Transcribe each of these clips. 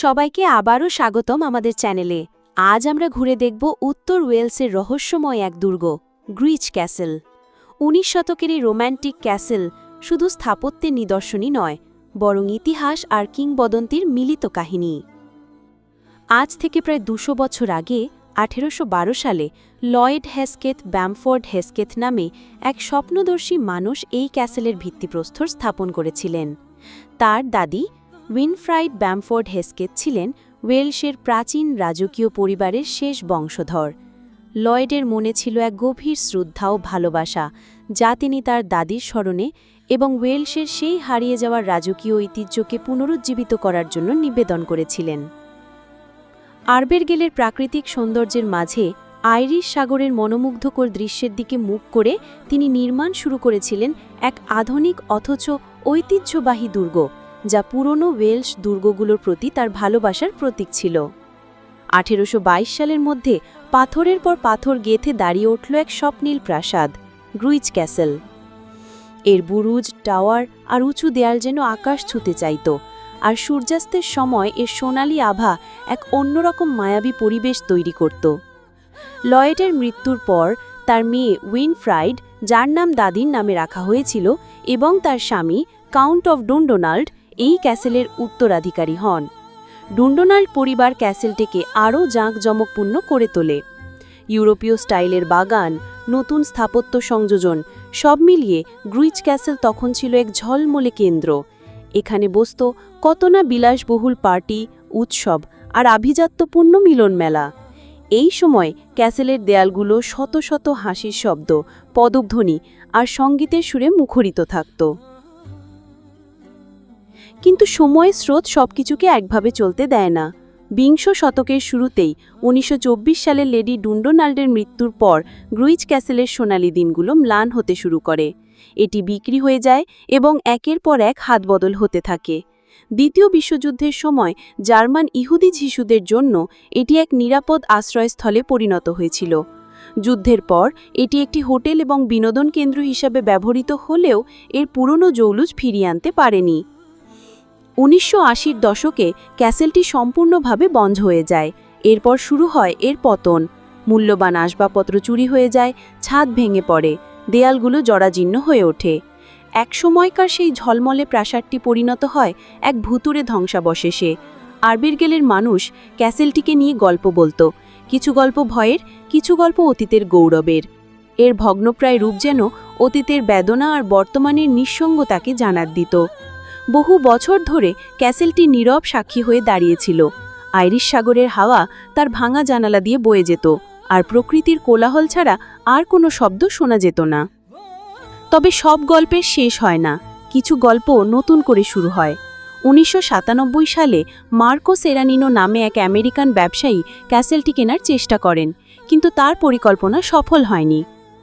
সবাইকে আবারও স্বাগতম আমাদের চ্যানেলে। আজ আমরা ঘুরে দেখব উত্তর ওয়েলসের রহস্যময় এক দুর্গ, গ্রিচ ক্যাসেল। উনিশ শতকের এই রোম্যান্টিক ক্যাসেল শুধু স্থাপত্যের নিদর্শনই নয়, বরং ইতিহাস আর কিংবদন্তির মিলিত কাহিনী। আজ থেকে প্রায় দুশো বছর আগে, আঠেরোশো বারো সালে, লয়েড হেসকেথ ব্যামফোর্ড হেসকেথ নামে এক স্বপ্নদর্শী মানুষ এই ক্যাসেলের ভিত্তিপ্রস্তর স্থাপন করেছিলেন। তার দাদি উইনফ্রাইড ব্যামফোর্ড হেসকেথ ছিলেন ওয়েলসের প্রাচীন রাজকীয় পরিবারের শেষ বংশধর। লয়েডের মনে ছিল এক গভীর শ্রদ্ধা ও ভালোবাসা, যা তিনি তার দাদির স্মরণে এবং ওয়েলসের সেই হারিয়ে যাওয়ার রাজকীয় ঐতিহ্যকে পুনরুজ্জীবিত করার জন্য নিবেদন করেছিলেন। আরবেরগেলের প্রাকৃতিক সৌন্দর্যের মাঝে আইরিশ সাগরের মনোমুগ্ধকর দৃশ্যের দিকে মুখ করে তিনি নির্মাণ শুরু করেছিলেন এক আধুনিক অথচ ঐতিহ্যবাহী দুর্গ। যা পুরনো ওয়েলস দুর্গগুলোর প্রতি তার ভালোবাসার প্রতীক ছিল। আঠেরোশো বাইশ সালের মধ্যে পাথরের পর পাথর গেথে দাঁড়িয়ে উঠল এক স্বপ্নীল প্রাসাদ গ্রুইজ ক্যাসেল। এর বুরুজ, টাওয়ার আর উঁচু দেয়াল যেন আকাশ ছুতে চাইত, আর সূর্যাস্তের সময় এর সোনালি আভা এক অন্যরকম মায়াবী পরিবেশ তৈরি করত। লয়েটের মৃত্যুর পর তার মেয়ে উইনফ্রাইড, যার নাম দাদির নামে রাখা হয়েছিল, এবং তার স্বামী কাউন্ট অফ ডুন্ডোনাল্ড এই ক্যাসেলের উত্তরাধিকারী হন। ডুন্ডোনাল্ড পরিবার ক্যাসেলটিকে আরও জাঁকজমকপূর্ণ করে তোলে। ইউরোপীয় স্টাইলের বাগান, নতুন স্থাপত্য সংযোজন, সব মিলিয়ে গ্রুইচ ক্যাসেল তখন ছিল এক ঝলমলে কেন্দ্র। এখানে বসত কত না বিলাসবহুল পার্টি, উৎসব আর আভিজাত্যপূর্ণ মিলন মেলা এই সময় ক্যাসেলের দেয়ালগুলো শত শত হাসির শব্দ, পদধ্বনি আর সঙ্গীতের সুরে মুখরিত থাকত। কিন্তু সময়ের স্রোত সবকিছুকে একভাবে চলতে দেয় না। বিংশ শতকের শুরুতেই উনিশশো চব্বিশ সালে লেডি ডুন্ডোনাল্ডের মৃত্যুর পর গ্রুইজ ক্যাসেলের সোনালি দিনগুলো ম্লান হতে শুরু করে। এটি বিক্রি হয়ে যায় এবং একের পর এক হাতবদল হতে থাকে। দ্বিতীয় বিশ্বযুদ্ধের সময় জার্মান ইহুদি শিশুদের জন্য এটি এক নিরাপদ আশ্রয়স্থলে পরিণত হয়েছিল। যুদ্ধের পর এটি একটি হোটেল এবং বিনোদন কেন্দ্র হিসাবে ব্যবহৃত হলেও এর পুরনো জৌলুজ ফিরিয়ে আনতে পারেনি। উনিশশো আশির দশকে ক্যাসেলটি সম্পূর্ণভাবে বন্ধ হয়ে যায়। এরপর শুরু হয় এর পতন। মূল্যবান আসবাবপত্র চুরি হয়ে যায়, ছাদ ভেঙে পড়ে, দেয়ালগুলো জরাজীর্ণ হয়ে ওঠে। এক সময়কার সেই ঝলমলে প্রাসাদটি পরিণত হয় এক ভুতুরে ধ্বংসাবশেষে। আরবিরগেলের মানুষ ক্যাসেলটিকে নিয়ে গল্প বলতো। কিছু গল্প ভয়ের, কিছু গল্প অতীতের গৌরবের। এর ভগ্নপ্রায় রূপ যেন অতীতের বেদনা আর বর্তমানের নিঃসঙ্গতাকে জানার দিত। বহু বছর ধরে ক্যাসেলটি নীরব সাক্ষী হয়ে দাঁড়িয়েছিল। আইরিশ সাগরের হাওয়া তার ভাঙা জানালা দিয়ে বয়ে যেত, আর প্রকৃতির কোলাহল ছাড়া আর কোনো শব্দ শোনা যেত না। তবে সব গল্পের শেষ হয় না, কিছু গল্প নতুন করে শুরু হয়। উনিশশো সাতানব্বই সালে মার্কো সেরানিনো নামে এক আমেরিকান ব্যবসায়ী ক্যাসেলটি কেনার চেষ্টা করেন, কিন্তু তার পরিকল্পনা সফল হয়নি।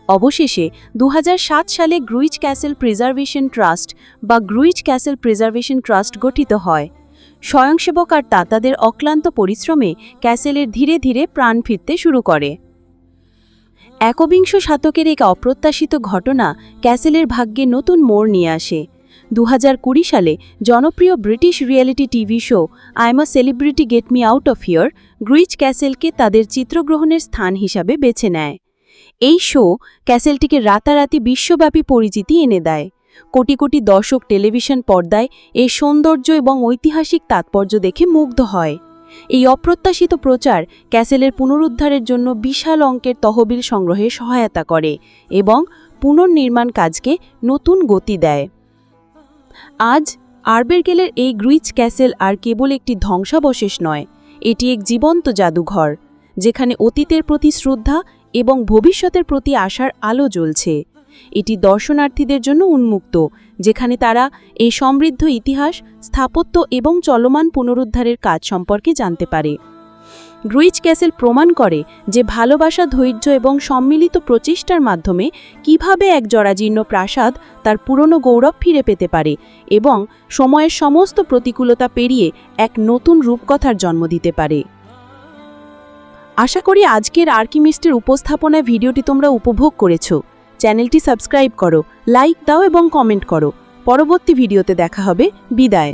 অবশেষে দু হাজার সাত সালে গ্রুইচ ক্যাসেল প্রিজার্ভেশন ট্রাস্ট বা গ্রুইচ ক্যাসেল প্রিজার্ভেশন ট্রাস্ট গঠিত হয়। স্বয়ংসেবক আর তাতাদের অক্লান্ত পরিশ্রমে ক্যাসেলের ধীরে ধীরে প্রাণ ফিরতে শুরু করে। একবিংশ শতকের এক অপ্রত্যাশিত ঘটনা ক্যাসেলের ভাগ্যে নতুন মোড় নিয়ে আসে। দু হাজার কুড়ি সালে জনপ্রিয় British reality TV show I'm celebrity get me out of here Gwrych ক্যাসেলকে তাদের চিত্রগ্রহণের স্থান হিসাবে বেছে নেয়। এই শো ক্যাসেলটিকে রাতারাতি বিশ্বব্যাপী পরিচিতি এনে দেয়। কোটি কোটি দর্শক টেলিভিশন পর্দায় এই সৌন্দর্য এবং ঐতিহাসিক তাৎপর্য দেখে মুগ্ধ হয়। এই অপ্রত্যাশিত প্রচার ক্যাসেলের পুনরুদ্ধারের জন্য বিশাল অঙ্কের তহবিল সংগ্রহে সহায়তা করে এবং পুনর্নির্মাণ কাজকে নতুন গতি দেয়। আজ আরবেরগেলের এই গ্রুইচ ক্যাসেল আর কেবল একটি ধ্বংসাবশেষ নয়, এটি এক জীবন্ত জাদুঘর, যেখানে অতীতের প্রতি শ্রদ্ধা এবং ভবিষ্যতের প্রতি আশার আলো জ্বলছে। এটি দর্শনার্থীদের জন্য উন্মুক্ত, যেখানে তারা এই সমৃদ্ধ ইতিহাস, স্থাপত্য এবং চলমান পুনরুদ্ধারের কাজ সম্পর্কে জানতে পারে। গ্রুইচ ক্যাসেল প্রমাণ করে যে ভালোবাসা, ধৈর্য এবং সম্মিলিত প্রচেষ্টার মাধ্যমে কীভাবে এক জরাজীর্ণ প্রাসাদ তার পুরনো গৌরব ফিরে পেতে পারে এবং সময়ের সমস্ত প্রতিকূলতা পেরিয়ে এক নতুন রূপকথার জন্ম দিতে পারে। আশা করি আজকের আর্কিমিস্টের উপস্থাপনায় ভিডিওটি তোমরা উপভোগ করেছ। চ্যানেলটি সাবস্ক্রাইব করো, লাইক দাও এবং কমেন্ট করো। পরবর্তী ভিডিওতে দেখা হবে। বিদায়।